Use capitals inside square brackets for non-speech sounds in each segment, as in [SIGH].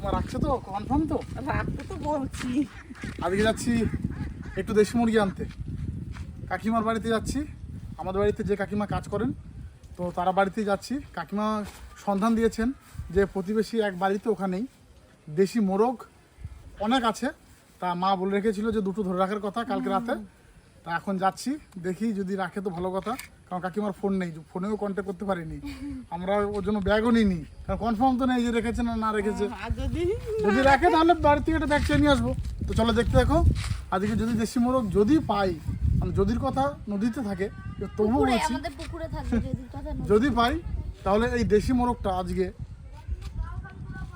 তোমার রাখছে তো? কনফার্ম তো? রাখতে তো বলছি। আজকে যাচ্ছি? একটু দেশি মুরগি আনতে। কাকিমার বাড়িতে যাচ্ছি। আমাদের বাড়িতে যে কাকিমা কাজ করেন তো তারা বাড়িতে যাচ্ছি। কাকিমা সন্ধান দিয়েছেন যে প্রতিবেশী এক বাড়িতে ওখানেই। দেশি মোরগ অনেক আছে। তা মা বলে রেখেছিল যে দুটো ধরে রাখার কথা কালকে রাতে। তা এখন যাচ্ছি দেখি যদি রাখে তো ভালো কথা। কারণ কাকিমার ফোন নেই ফোনেও কন্ট্যাক্ট করতে পারিনি। আমরা ওর জন্য ব্যাগও নিইনি। কারণ কনফার্ম তো নেই যে রেখেছে না না রেখেছে। যদি রাখে তাহলে বাড়ি থেকে একটা ব্যাগ চেয়ে নিয়ে আসব। তো চলো দেখতে দেখো আজকে যদি দেশি মোরগ যদি পাই মানে যদির কথা নদীতে থাকে তো তবুও পুকুরে বলছি যদি পাই তাহলে এই দেশি মোরগটা আজকে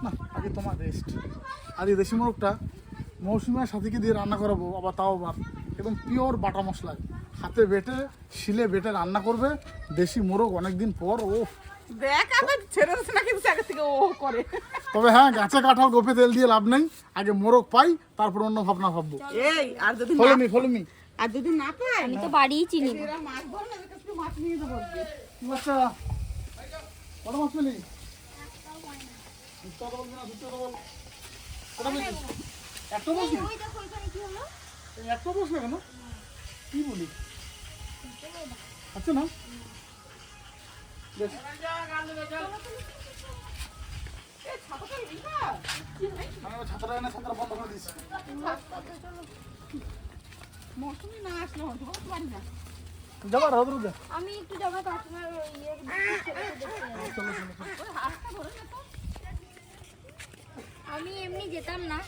না আগে তোমার রেস্ট আর এই দেশি মোরগটা মৌসুমিয়ার সাথীকে দিয়ে রান্না করাবো আবার তাও আবার। একদম পিওর বাটা মশলায়। হাতে বেটে শিলে বেটে রান্না করবে দেশি মোরগ অনেকদিন পর ও। দেখ ছেড়ে না কিন্তু আগে থেকে ও করে। তবে হ্যাঁ গাছে কাঁঠাল গোপে তেল দিয়ে লাভ নেই। আগে মোরগ পাই তারপর অন্য ভাবনা ভাববো। এই আর যদি ফলো মি ফলো মি আর যদি না পাই? আমি তো বাড়িই চিনি এরা মাছ ধরে না এদের মাছ নিয়ে যাব আচ্ছা মাছ পেলি? না, বল। একটা হলো? একটা কেন? কি বলি? আচ্ছা না? আমার এনে ছাতাটা বন্ধ করে দিচ্ছি। মৌসুমি না আসলে বলতে পারি না যাবা রোদ্র দে। আমি একটু যাব কাকিমার ইয়ে। আমি এমনি যেতাম না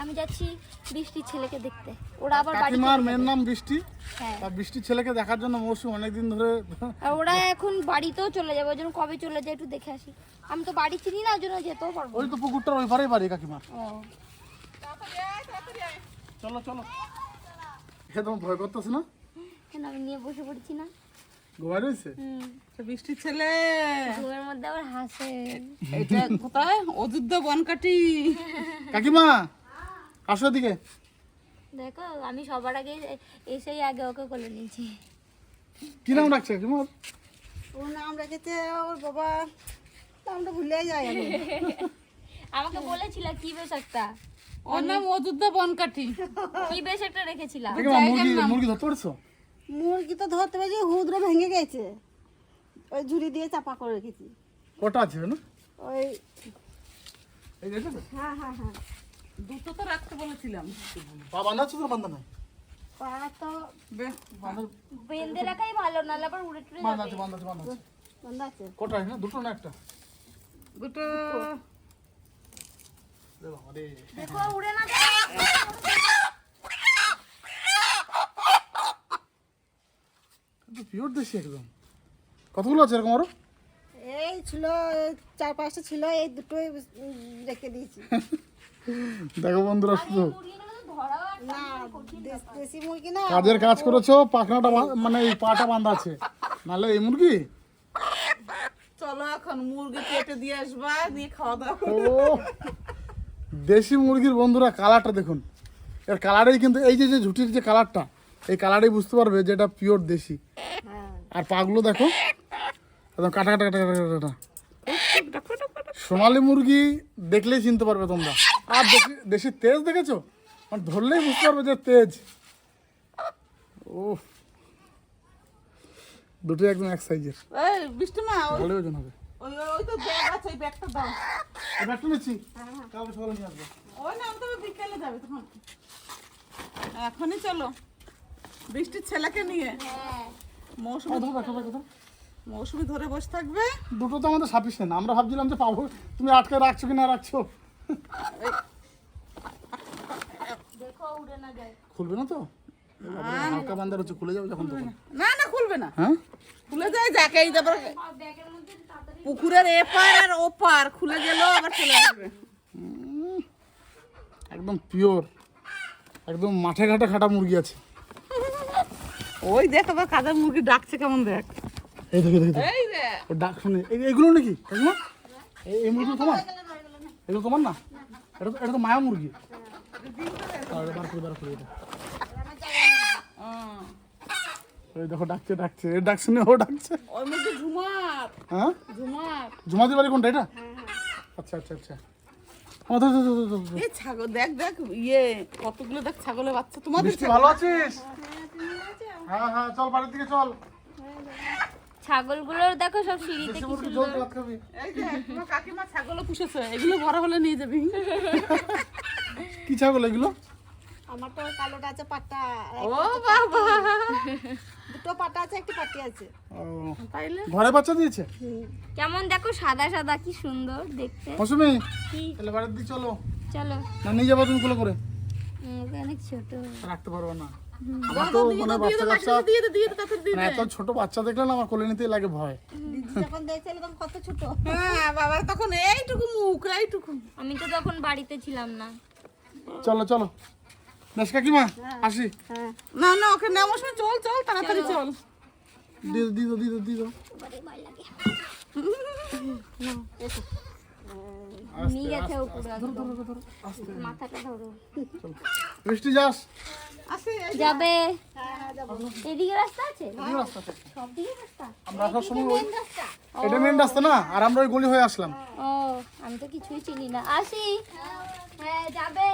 আমি যাচ্ছি বৃষ্টির ছেলেকে দেখতে। ওরা আবার কাকিমার মেয়ের নাম বৃষ্টি। হ্যাঁ। আর বৃষ্টির ছেলেকে দেখার জন্য মৌসুম অনেকদিন ধরে আর ওরা এখন বাড়িতেও চলে যাবে ওই জন্য কবে চলে যায় একটু দেখে আসি। আমি তো বাড়ি চিনি না ওই জন্য যেতেও পারব ওই তো পুকুরটার ওই পারেই বাড়ি আয়। চলো চলো। হে তোমার ভয় করতেছে না? কেন আমি নিয়ে বসে পড়ছি না? গোয়া রয়েছে? বৃষ্টির ছেলে। মধ্যে আবার হাসে। এটা কোথায়? অযোধ্যা বনকাটি কাকিমা! আসো এদিকে। দেখো আমি সবার আগে এসেই আগে ওকে কোলে নিয়েছি। কি নাম ডাকছে কাকিমা ওর নাম রেখেছে ওর বাবা। নামটা ভুলে যায় আমি। [LAUGHS] আমাকে বলেছিল কি বেশ একটা? ওর নাম অযোধ্যা বনকাঠি। কি বেশ একটা রেখেছিলাম। মুরগি মুরগি ধরতে পারছ? মুরগি তো ধরতে পেরেছি হুদরে ভেঙে গেছে। ওই ঝুড়ি দিয়ে চাপা করে রেখেছি। কটা আছে না ওই? হ্যাঁ হ্যাঁ হ্যাঁ। দুটো তো রাখতে বলেছিলাম। পা বাঁধা আছে তো বান্ধা নাই? পা তো বেশ বাঁধা রাখাই ভালো নাহলে আবার উড়ে টুড়ে বাঁধা আছে বাঁধা আছে বাঁধা আছে। বন্ধ আছে। কটা আছে না? দুটো না একটা? দুটো বাবা। দেখো উড়ে না যায় কিন্তু পিওর দেশি একদম। কতগুলো আছে এরকম আরও? এই ছিল চার পাঁচটা ছিল এই দুটোই রেখে দিয়েছি। [LAUGHS] দেখো বন্ধুরা শুধু। কাজের কাজ করেছ পাখনাটা বাঁ- মানে এই পাটা বাঁধা আছে। নাহলে এই মুরগি? চলো এখন মুরগি কেটে দিয়ে আসবা দিয়ে খাওয়া দাওয়া ও দেশি মুরগির বন্ধুরা কালারটা দেখুন। এর কালারেই কিন্তু এই যে যে ঝুটির যে কালারটা এই কালারেই বুঝতে পারবে যে এটা পিওর দেশি। হ্যাঁ। আর পাগুলো দেখো একদম কাটা কাটা কাটা কাটা কাটা। সোনালি মুরগি দেখলেই চিনতে পারবে তোমরা। আর দেশি দেশি তেজ দেখেছ? মানে ধরলেই বুঝতে পারবে যে তেজ। ও দুটোই একদম এক সাইজের ওজন হবে। ওই ওই তো ব্যাগ আছে ওই ব্যাগটা দাও। এই ব্যাগটা নিচ্ছি? কালকে সকালে নিয়ে আসব। ওই না তবে বিকেলে যাবে তখন। এখনই চলো। বৃষ্টির ছেলেকে নিয়ে। হ্যাঁ। মৌসুমি কোথাও মৌসুমি ধরে বসে থাকবে। দুটো তো আমাদের সাফিসিয়েন্ট আমরা ভাবছিলাম যে পাবো। তুমি আটকে রাখছো কি না রাখছো। দেখো উড়ে না যায়। খুলবে না তো? হালকা বান্দার হচ্ছে খুলে যাবে যখন তখন। না। না খুলবে না। হ্যাঁ? খুলে যায় যাকে এই তারপর পুকুরের এপার আর ওপার। খুলে গেল আবার চলে আসবে। একদম পিওর একদম মাঠে ঘাটে খাটা মুরগি আছে। ওই দেখ আবার কাদা মুরগি ডাকছে কেমন দেখ। এই দেখে দেখে ও ডাক শুনে। এই- এইগুলো নাকি? কাকিমা? এই এই মুরগি তোমার? এগুলো তোমার না? এটা তো এটা তো মায়া মুরগি। বার করে বার করে এটা। আহ, এই দেখো ডাকছে ডাকছে। এর ডাক শুনে ও ডাকছে। ওই মধ্যে ঝুমার। হ্যাঁ? ঝুমার। জুমাদির বাড়ি কোনটা? এটা? আচ্ছা আচ্ছা আচ্ছা। ধর। এই ছাগল দেখ দেখ ইয়ে কতগুলো দেখ ছাগলের বাচ্চা। তোমাদের ভালো আছিস? হ্যাঁ হ্যাঁ চল বাড়ির দিকে চল। ছাগলগুলোর দেখো সব সিঁড়িতে কি সুন্দর। এই যে তোমার কাকিমা ছাগলও পুষেছে এগুলো বড় হলে নিয়ে যাবি। কি ছাগল এগুলো? আমার তো কালোটা আছে পাট্টা ও বাবা। দুটো পাটা আছে একটা পাটি আছে। ও, তাইলে? ঘরে বাচ্চা দিয়েছে? কেমন দেখো সাদা সাদা কি সুন্দর দেখতে। মৌসুমি কি? তাহলে বাড়ির দিকে চলো। চলো। না নিয়ে যাব তুমি কোলে করে। অনেক ছোট। রাখতে পারব না। তো মানে বাচ্চা কাচ্চা মানে এত ছোট বাচ্চা দেখলে না আমার কোলে নিতেই লাগে ভয়। দিদি যখন দেখছিল তখন কত ছোট? হ্যাঁ বাবার তখন এইটুকু মুখ এইটুকু। আমি তো তখন বাড়িতে ছিলাম না। চলো চলো। বেশ কাকিমা আসি। হ্যাঁ। না না ওকে নেওয়ার সময় চল চল তাড়াতাড়ি চল। দিও দিয়ে দিও নিয়ে গেছে উপরে মাথাটা ধরো। বৃষ্টি যাস। যাবে। হ্যাঁ হ্যাঁ যাব। এদিকে রাস্তা আছে? রাস্তা আছে। সব দিকে রাস্তা? আমরা আসার সময় এটা মেন রাস্তা না? আর আমরা ওই গলি হয়ে আসলাম। ও আমি তো কিছুই চিনি না। আসি। হ্যাঁ যাবে।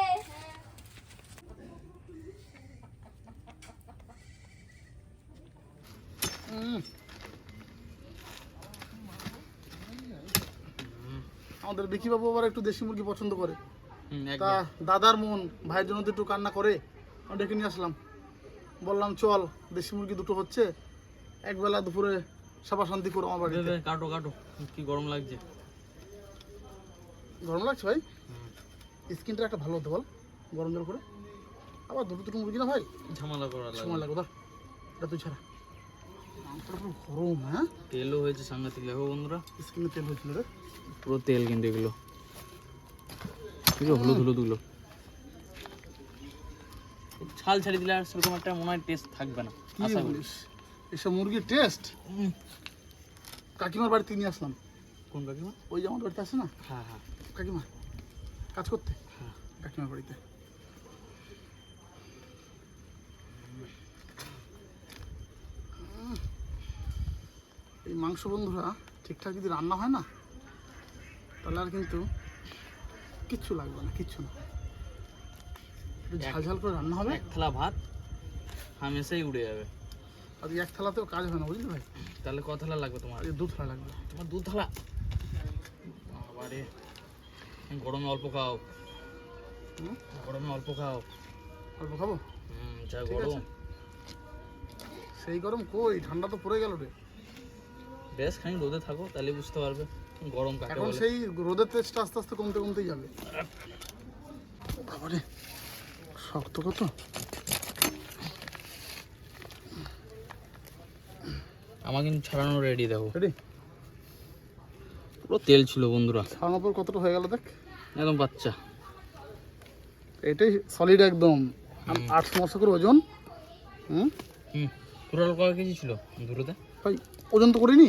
আমাদের বিকি বাবু আবার একটু দেশি মুরগি পছন্দ করে। তা দাদার মন ভাইয়ের জন্য তো একটু কান্না করে আমি ডেকে নিয়ে আসলাম। বললাম চল দেশি মুরগি দুটো হচ্ছে একবেলা দুপুরে সাবা শান্তি করো আমার বাড়িতে। কাটো কাটো কি গরম লাগছে। গরম লাগছে ভাই? স্কিনটা একটা ভালো হতো বল গরম জল করে। আবার দুটো দুটো মুরগি না ভাই? ঝামেলা করা লাগবে ধর এটা তুই ছাড়া। গরম হ্যাঁ? তেলও হয়েছে সাংঘাতিক দেখো বন্ধুরা। স্কিনে তেল হয়েছিল রে। পুরো তেল কিন্তু এগুলো। হলুদ হলুদগুলো ছাল ছাড়ি দিলে আর সেরকম একটা মনে হয় টেস্ট থাকবে না আশা করি। এসব মুরগির টেস্ট কাকিমার বাড়িতে নিয়ে আসলাম। কোন কাকিমা? ওই যে আমার বাড়িতে আসে না? হ্যাঁ হ্যাঁ। কাকিমা কাজ করতে? হ্যাঁ। কাকিমার বাড়িতে। এই মাংস বন্ধুরা ঠিকঠাক যদি রান্না হয় না তাহলে আর কিন্তু কিচ্ছু লাগবে না কিচ্ছু না। ঝাল ঝাল করে রান্না হবে। এক থালা ভাত হামেশাই উড়ে যাবে। আর এক থালাতেও কাজ হয় না বুঝলি ভাই? তাহলে ক থালা লাগবে তোমার? দু থালা লাগবে। তোমার দু থালা? বাবারে। গরমে অল্প খাও। হুম? গরমে অল্প খাও। অল্প খাব? হুম যা গরম। সেই গরম কই? ঠান্ডা তো পড়ে গেল রে। বেশ খানি রোদে থাকো তাহলে বুঝতে পারবে গরম কাকে এখন সেই রোদের তেজটা আস্তে আস্তে কমতে কমতেই যাবে। বাবারে শক্ত কত? আমার কিন্তু ছাড়ানো রেডি দেখো। রেডি পুরো তেল ছিল বন্ধুরা। ছাড়ানোর পর কতটা হয়ে গেল দেখ? একদম বাচ্চা। এটাই সলিড একদম। আটশো করে ওজন। হুম? হুম। টোটাল কয় কেজি ছিল? দুটোতে ভাই ওজন তো করিনি।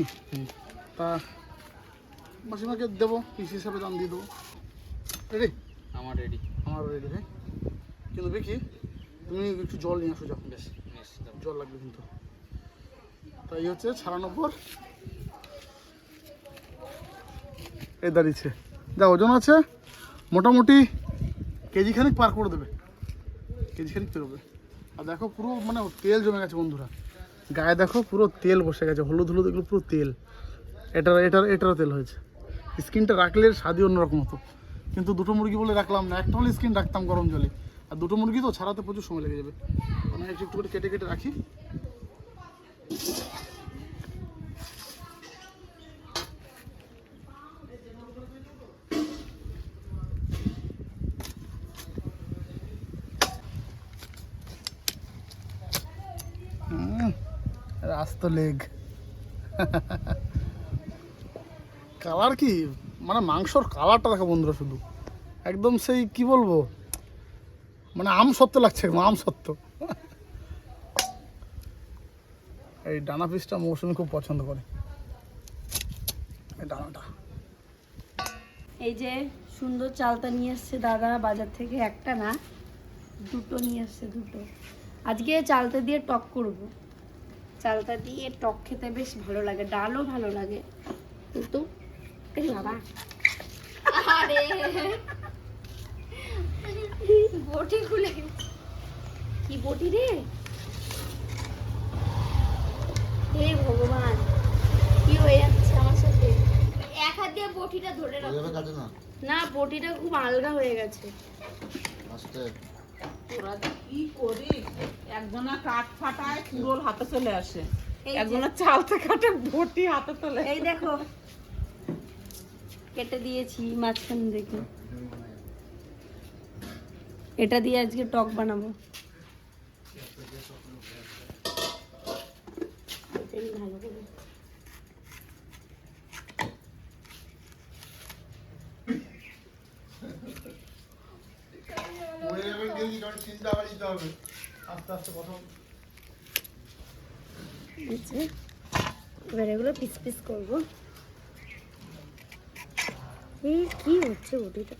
তা মাসিমাকে দেবো পিস হিসাবে দাম দিয়ে দেবো। রেডি আমার রেডি আমার রেডি ভাই কিন্তু দেখি তুমি একটু জল নিয়ে আসো যাও। বেশ। জল লাগবে কিন্তু। তাই হচ্ছে ছাড়ানোর পর এই দাঁড়িয়েছে। যা ওজন আছে মোটামুটি কেজি খানিক পার করে দেবে। কেজি খানিক পেরোবে। আর দেখো পুরো মানে তেল জমে গেছে বন্ধুরা। গায়ে দেখো পুরো তেল বসে গেছে, হলুদ হলুদ এগুলো পুরো তেল। এটার এটার, এটারও তেল হয়েছে। স্কিনটা রাখলে স্বাদই অন্যরকম হতো। কিন্তু দুটো মুরগি বলে রাখলাম না, একটা হলে স্কিন রাখতাম গরম জলে। আর দুটো মুরগি তো ছাড়াতে প্রচুর সময় লেগে যাবে। মানে একটু একটু করে কেটে কেটে রাখি হুম, আস্ত লেগ। কালার কি? মানে মাংসর কালারটা দেখো বন্ধুরা শুধু। একদম সেই, কি বলব? মানে আম সত্য লাগছে, আম সত্য এই ডানা পিসটা মৌসুমি খুব পছন্দ করে। এই ডানাটা। এই যে সুন্দর চালটা নিয়ে এসছে দাদা বাজার থেকে একটা না, দুটো নিয়ে এসছে দুটো। আজকে চালটা দিয়ে টক করব। চালতা দিয়ে টক খেতে বেশ ভালো লাগে ডালও ভালো লাগে। কিন্তু বাবা। আরে। বটি খুলে কি বটি রে? হে ভগবান কি হয়ে যাচ্ছে আমার সাথে? এক হাত দিয়ে বটিটা ধরে রাখো। না? না বটিটা খুব আলগা হয়ে গেছে। আস্তে তোরা কি করিস? একজনা কাঠ ফাটায় কুড়োল হাতে চলে আসে। একজনা চালতে কাটে বটি হাতে চলে এই দেখো। কেটে দিয়েছি মাঝখান দেখে এটা দিয়ে আজকে টক বানাবো। ভালো করে। মরে যাবেন দেখি কারণ চিন্তা হবে। আস্তে আস্তে এবার এগুলো পিস পিস করব। কি হচ্ছে ওটিটা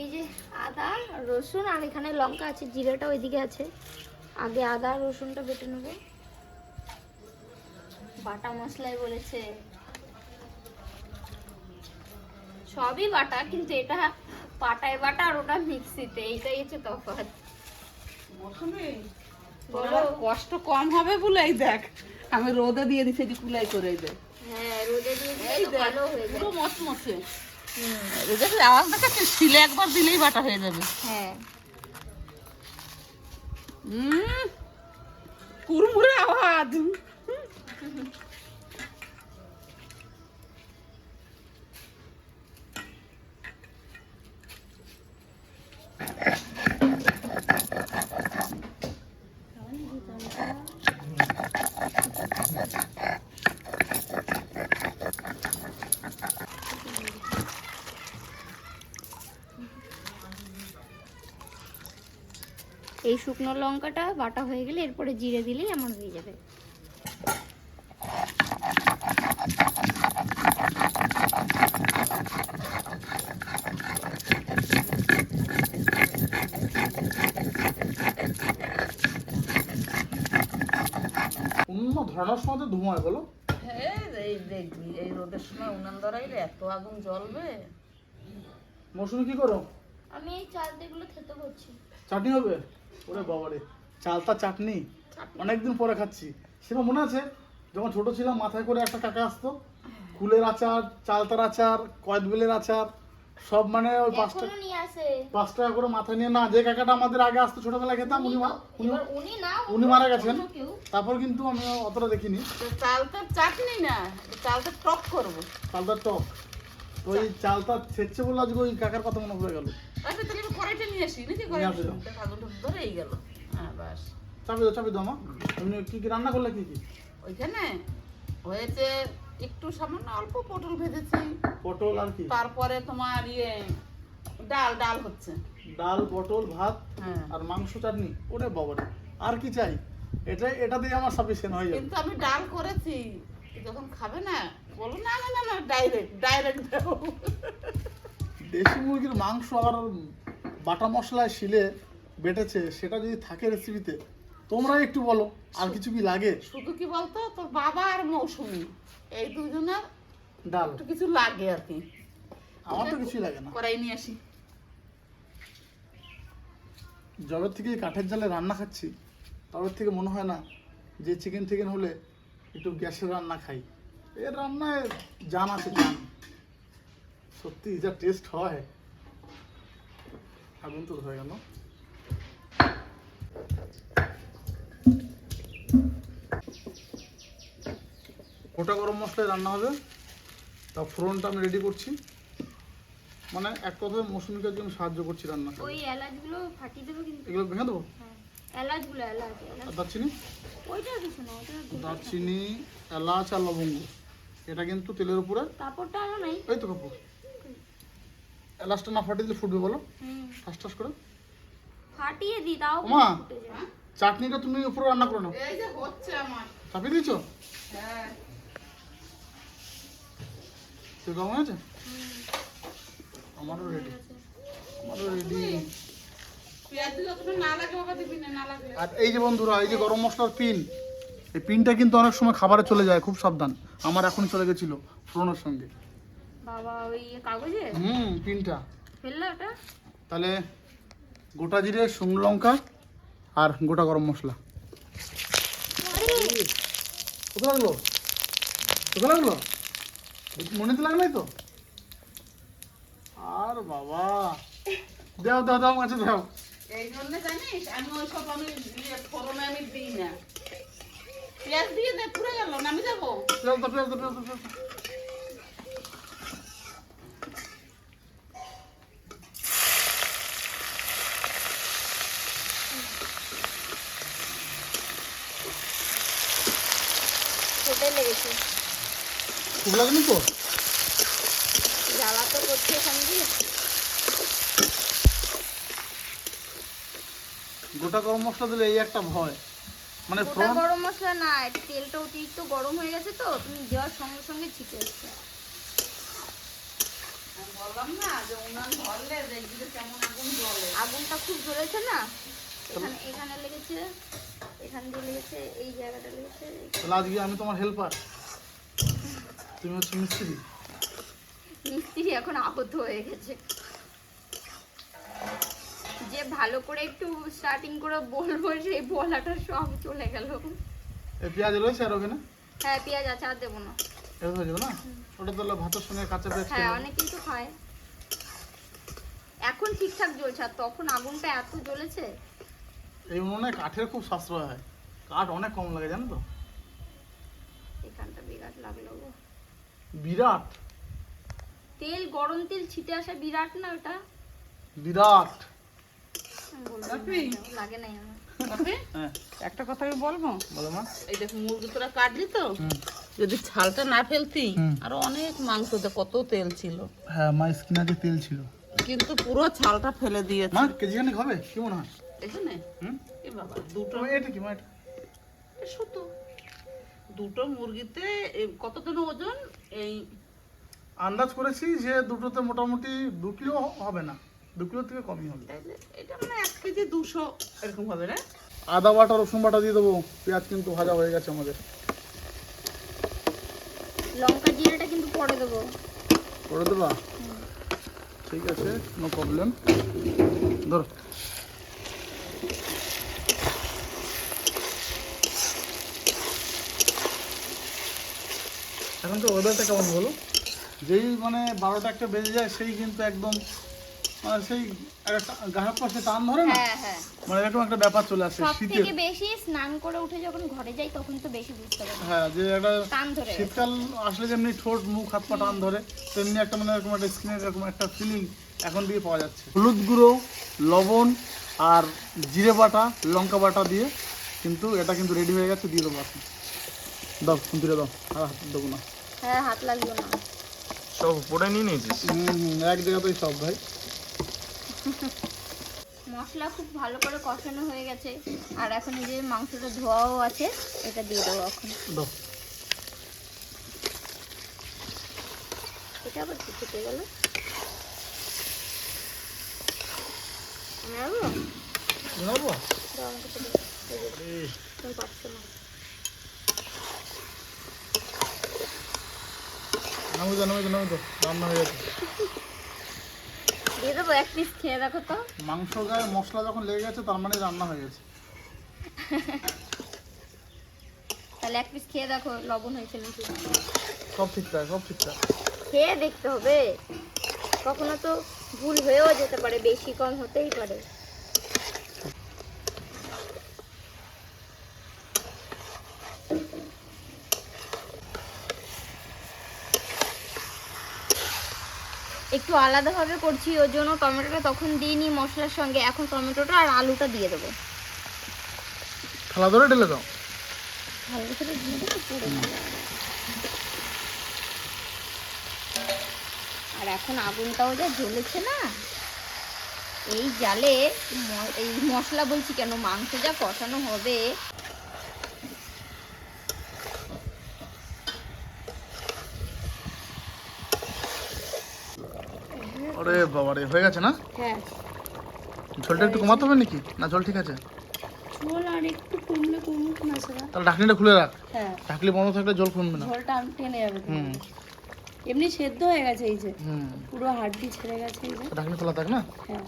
এই যে আদা রসুন আর এখানে লঙ্কা আছে জিরাটা ওইদিকে আছে। আগে আদা রসুনটা বেটে নেব। বাটা মশলাই বলেছে। সবই বাটা কিন্তু এটা পাটায় বাটা আর ওটা মিক্সিতে এইটাই হচ্ছে তফাৎ। কষ্ট কম হবে বলে দেখ আমি রোদে দিয়ে দিছি কুলাই করে দেখ হ্যাঁ রোদে দিয়ে দিলে ভালো হয়ে যায়। পুরো মচমচে আওয়াজ দেখাচ্ছে শিলে একবার দিলেই বাটা হয়ে যাবে। হ্যাঁ। হুম। কুরমুরে আওয়াজ এই শুকনো লঙ্কাটা বাটা হয়ে গেলে এরপরে জিরে দিলেই আমার হয়ে যাবে। অন্য ধরানোর সময় তো ধোঁয়ায় বলো। হ্যাঁ এই দেখবি এই রোদের সময় উনান ধরাইলে এত আগুন জ্বলবে। মৌসুমি কি করো? আমি এই চালতেগুলো থেতো করছি। চাটনি হবে? ওরে বাবারে। চালতা চাটনি? অনেকদিন পরে খাচ্ছি। সেটা মনে আছে? যখন ছোট ছিলাম মাথায় করে একটা কাকা আসতো। কুলের আচার চালতার আচার কয়েদবেলের আচার সব মানে ওই পাঁচ টাকা পাঁচ টাকা করে মাথায় নিয়ে না যে কাকাটা আমাদের আগে আসতো ছোটবেলায় খেতাম উনি উনি উনি না উনি মারা গেছেন। তারপর কিন্তু আমি অতটা দেখিনি। চালটা চাটনি না চালটা টক করব। চালতার টক। ওই চালতা ছেচ্ছে বলে আজকে ওই কাকার কথা মনে পড়ে গেল। আচ্ছা তাহলে আমি কড়াইটা নিয়ে আসি নাকি কড়াইটা। ধরেই গেল। হ্যাঁ বাস চাপি দাও চাপি দাও মা। এমনি কি কি রান্না করলে কি কি? ওইখানে হয়েছে একটু সামান্য অল্প পটল ভেজেছি। পটল আর কি? তারপরে তোমার ইয়ে ডাল ডাল হচ্ছে। ডাল পটল ভাত হ্যাঁ। আর মাংস চাটনি। ওরে বাবারে আর কি চাই? এটা এটা দিয়ে আমার সাফিসিয়েন্ট হয়ে যাবে। কিন্তু আমি ডাল করেছি যখন খাবে না বলো না না না না ডাইরেক্ট ডাইরেক্ট দাও দেশি মুরগির মাংস আর বাটা মশলায় শিলে বেটেছে সেটা যদি থাকে রেসিপিতে তোমরা একটু বলো আর কিছু কি লাগে? শুধু কি বলতো তোর বাবা আর মৌসুমি এই দুজনের ডাল। একটু কিছু লাগে আর কি। আমার তো কিছুই লাগে না। কড়াই নিয়ে আসি। জবের থেকে কাঠের জালে রান্না খাচ্ছি তবে থেকে মনে হয় না যে চিকেন টিকেন হলে একটু গ্যাসের রান্না খাই। এর রান্নায় জান আছে জান। সত্যি যা টেস্ট হয়। আগুন তো ধরে গেল। গোটা গরম মশলায় রান্না হবে। তা ফোড়নটা আমি রেডি করছি। মানে এক কথায় মৌসুমিকে জন্য সাহায্য করছি রান্না ওই এলাচগুলো ফাটিয়ে দেবো কিন্তু। এগুলো ভেঙে দেবো? হ্যাঁ এলাচগুলো এলাচ দারচিনি? ওইটা কিছু না ওটা দারচিনি এলাচ আর লবঙ্গ। এটা কিন্তু তেলের উপরে। কাপড়টা আনো নাই? এই তো কাপড়। এলাচটা না ফাটিয়ে দিলে ফুটবে বলো? ঠাস ঠাস করে। ফাটিয়ে দি দাও যায়। চাটনিটা তুমি উপরে রান্না করে নাও এই যে হচ্ছে আমার। চাপিয়ে দিয়েছ? হ্যাঁ। তুই গরম আছে আমারও রেডি আমারও রেডি পেঁয়াজ দিলে অতটা না লাগে বাবা দিবি না না লাগলে। আর এই যে বন্ধুরা এই যে গরম মশলার পিন এই পিনটা কিন্তু অনেক সময় খাবারে চলে যায় খুব সাবধান। আমার এখনই চলে গেছিল ফোড়নের সঙ্গে। বাবা ওই কাগজে? হুম পিনটা ফেলল ওটা? তাহলে গোটা জিরে শুকনো লঙ্কা আর গোটা গরম মশলা। কোথায় লাগল? কোথায় লাগল? মনেতে লাগে নাই তো। আর বাবা দাও দাও দাও মাছে দাও এই জন্য জানিস আমি ওইসব আমি ইয়ে ফোড়নে আমি দিই না। পেঁয়াজ দিয়ে দে পুরো গেল নামি যাব পেঁয়াজ দাও পেঁয়াজ দাও পেঁয়াজ দাও, পেঁয়াজ লেগেছে। লাগেনি তো জ্বালা তো করছে এখান দিয়ে। গোটা গরম মশলা দিলে এই একটা ভয়। মানে গোটা গরম মশলা না তেলটা অতিরিক্ত গরম হয়ে গেছে তো তুমি দেওয়ার সঙ্গে সঙ্গে ছিটে এসছে। বললাম না যে উনান ধরলে দেখবি কেমন আগুন জ্বলে। আগুনটা খুব জ্বলেছে না? এখানে এখানে লেগেছে। এখান দিয়ে লেগেছে এই জায়গাটা লেগেছে তাহলে আজকে আমি তোমার হেল্পার তুমি হচ্ছে মিস্ত্রি। মিস্ত্রি এখন আবদ্ধ হয়ে গেছে। যে ভালো করে একটু স্টার্টিং করে বলব সেই বলাটা সব চলে গেল। এই পেঁয়াজ রয়েছে আর ওখানে? হ্যাঁ পেঁয়াজ আছে আর দেবো না। এটা হয়ে যাবে না ওটা তাহলে ভাতের সঙ্গে কাঁচা পেঁয়াজ হ্যাঁ। অনেকেই তো খায়। এখন ঠিকঠাক জ্বলছে আর তখন আগুনটা এত জ্বলেছে এই উনুনে কাঠের খুব সাশ্রয় হয়। কাঠ অনেক কম লাগে জানো তো? এখানটা বিরাট লাগল বিরাট? তেল গরম তেল ছিটে আসা বিরাট না ওটা? বিরাট। লাগে নাই আমার। হ্যাঁ। একটা কথা আমি বলব? বলো মা। এই দেখ মুরগি তোরা কাটলি তো? যদি ছালটা না ফেলতি। আরও অনেক মাংসতে কত তেল ছিল। হ্যাঁ মা স্কিনারে তেল ছিল। কিন্তু পুরো ছালটা ফেলে দিয়েছে। মা কেজি খানিক হবে? কি মনে হয়? এখানে? হুম? এ বাবা দুটো এটা কি মা এটা? শুধু দুটো মুরগিতে এই কতদিন ওজন? এই আন্দাজ করেছি যে দুটোতে মোটামুটি দু কিলো হবে না। দু কিলো থেকে কমই হবে। এটা মানে এক কেজি দুশো এরকম হবে না? আদা বাটা রসুন বাটা দিয়ে দেবো। পেঁয়াজ কিন্তু ভাজা হয়ে গেছে আমাদের। লঙ্কা জিরাটা কিন্তু পরে দেবো। করে দেবা? ঠিক আছে নো প্রবলেম ধরো। এখন তো ওয়েদারটা কেমন বলো? যেই মানে বারোটা একটা বেজে যায় সেই কিন্তু একদম মানে সেই একটা গায়ের পাশে টান ধরে না? হ্যাঁ হ্যাঁ। মানে এরকম একটা ব্যাপার চলে আসে থেকে বেশি স্নান করে উঠে যখন ঘরে যাই তখন তো বেশি বুঝতে পারি। হ্যাঁ যে একটা টান ধরে শীতকাল আসলে যেমনি ঠোঁট মুখ হাত পা টান ধরে তেমনি একটা মানে এরকম একটা স্কিনের এরকম একটা ফিলিং এখন দিয়ে পাওয়া যাচ্ছে। হলুদ গুঁড়ো লবণ আর জিরে বাটা লঙ্কা বাটা দিয়ে কিন্তু এটা কিন্তু রেডি হয়ে গেছে দিয়ে দেবো এখন। দাও খুন্তিরে দাও। আর হাত দেবো না। হ্যাঁ হাত লাগবে না। সব উপরে নিয়ে নিয়েছিস? হুম, এক জায়গাতেই সব ভাই। মশলা খুব ভালো করে কষানো হয়ে গেছে। আর এখন এই যে মাংসটা ধোয়াও আছে এটা দিয়ে দেবো এখন। দাও। এটা আবার কি খেতে গেল? আমি আরও জানাব দাও আমাকে তুমি পারছ না। নামে তো নামে তো নামে তো। রান্না হয়ে গেছে। দিয়ে দেবো এক পিস খেয়ে দেখো তো। মাংস গায়ে মশলা যখন লেগে গেছে তার মানে রান্না হয়ে গেছে। তাহলে এক পিস খেয়ে দেখো লবণ হয়েছে নাকি? সব ঠিকঠাক সব ঠিকঠাক খেয়ে দেখতে হবে। কখনো তো ভুল হয়েও যেতে পারে বেশি কম হতেই পারে। একটু আলাদাভাবে করছি ওর জন্য টমেটোটা তখন দিইনি মশলার সঙ্গে এখন টমেটোটা আর আলুটা দিয়ে দেবো। থালা ধরে ঢেলে দাও। আর এখন আগুনটাও যা জ্বলেছে না এই জালে এই মশলা বলছি কেন মাংস যা কষানো হবে ওরে বাবারে হয়ে গেছে না? হ্যাঁ। ঝোলটা একটু কমাতে হবে নাকি? না ঝোল ঠিক আছে? ঝোল আর একটু কমলে কমুক না সেটা। তাহলে ঢাকনিটা খুলে রাখ। হ্যাঁ। ঢাকলি বন্ধ থাকলে জল কমবে না। ঝোলটা টেনে যাবে হুম। এমনি সেদ্ধ হয়ে গেছে এই যে। হুম। পুরো হাড্ডি ছেড়ে গেছে এই যে। ঢাকনি খোলা থাক না? হ্যাঁ।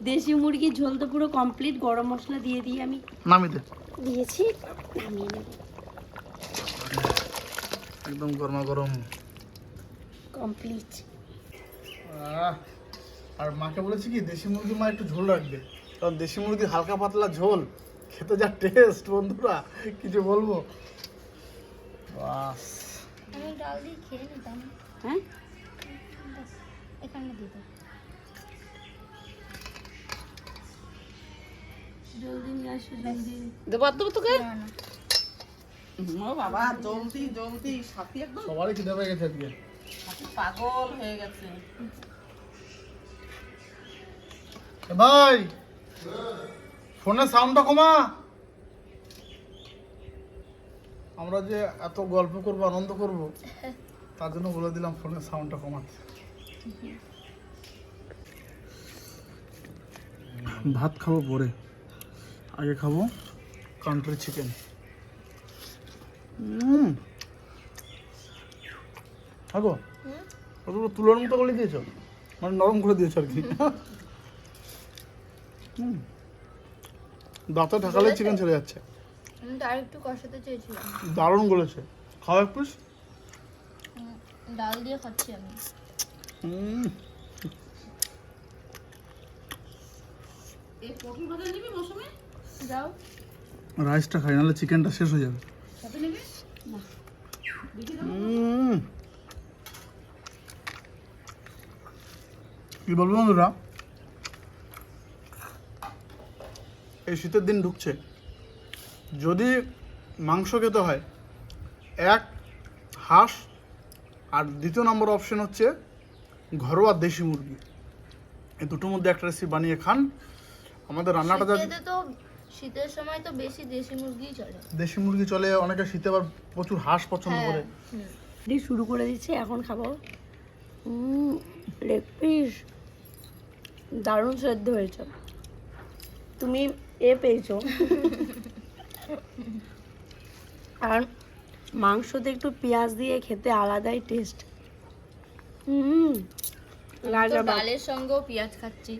দেশি মুরগির ঝোল তো পুরো কমপ্লিট গরম মশলা দিয়ে দিয়ে আমি। নামিয়ে দে। দিয়েছি নামিয়ে নেব। একদম গরমা গরম। কমপ্লিট। আর মাকে বলেছি কি দেশি মুরগি মা একটু ঝোল রাখবে। কারণ দেশি মুরগির হালকা পাতলা ঝোল খেতে যা টেস্ট বন্ধুরা কিছু বলব। বাস। আমি ডাল দিয়ে খেয়ে নিতাম। হ্যাঁ? এখানে দিতে জলদি নিয়ে আসো জলদি। দেবার দেবো তোকে? না না। ও বাবা জলদি জলদি সাথী একদম। সবারই খিদে পেয়ে গেছে আজকে। পাগল হয়ে গেছে। ভাই ফোনের সাউন্ডটা কমা। আমরা যে এত গল্প করব আনন্দ করব তার জন্য বলে দিলাম ফোনের সাউন্ডটা কমাতে। ভাত খাব পরে। আগে খাব। কান্ট্রি চিকেন হুম। আগো তুলোর মতো করে দিয়েছ? মানে নরম করে দিয়েছ আর কি। হুম। দাঁতে ঢাকালে চিকেন চলে যাচ্ছে। কষাতে চেয়েছিলাম। দারুণ গলেছে খাওয়া এক পিস। ডাল দিয়ে খাচ্ছি আমি। এই পটল ভাজা নিবি মৌসুমি? যাও। রাইসটা খাই নাহলে চিকেনটা শেষ হয়ে যাবে। কি বলব বন্ধুরা? এই শীতের দিন ঢুকছে। যদি মাংস খেতে হয় এক হাঁস আর দ্বিতীয় নম্বর অপশন হচ্ছে ঘরোয়া দেশি মুরগি। এই দুটোর মধ্যে একটা রেসিপি বানিয়ে খান। আমাদের রান্নাটা যা তো শীতের সময় তো বেশি দেশি মুরগিই চলে। দেশি মুরগি চলে অনেকে শীতে আবার প্রচুর হাঁস পছন্দ করে। দিয়ে শুরু করে দিচ্ছি এখন খাব। লেগ পিস দারুণ সেদ্ধ হয়েছে। তুমি এ পেয়েছ। [LAUGHS] আর মাংসতে একটু পেঁয়াজ দিয়ে খেতে আলাদাই টেস্ট হুম ডালের সঙ্গেও পেঁয়াজ খাচ্ছি।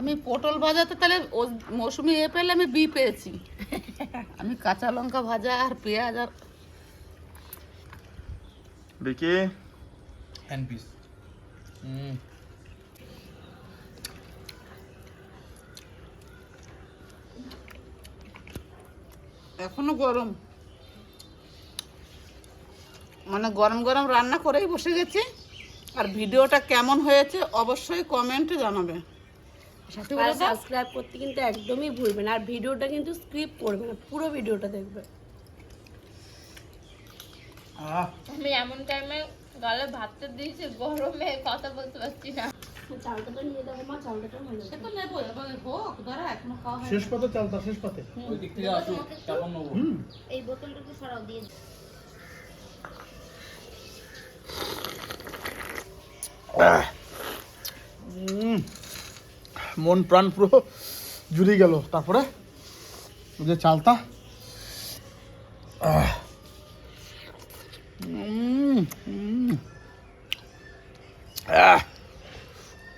আমি পটল ভাজাতে তাহলে মৌসুমি এ পেলে আমি বি পেয়েছি। আমি কাঁচা লঙ্কা ভাজা আর পেঁয়াজ আর দেখি। হ্যান্ড পিস এখনও গরম। মানে গরম গরম রান্না করেই বসে গেছি। আর ভিডিওটা কেমন হয়েছে অবশ্যই কমেন্টে জানাবে। সাবস্ক্রাইব করতে কিন্তু একদমই ভুলবেন আর ভিডিওটা কিন্তু স্ক্রিপ্ট করবে না। পুরো ভিডিওটা দেখবে। আমি এমন টাইমে গালে ভাতটা দিয়েছি গরমে কথা বলতে পারছি না। চালটাটা নিয়ে দেবো মা চালটাটা তো হোক দাঁড়া এখনও খাওয়া হয় শেষ পাতে চালতা শেষ পাতে। এই বোতলটাকে সরাও দিয়ে। মন প্রাণ পুরো জুড়ে গেল। তারপরে যে চালটা আহ।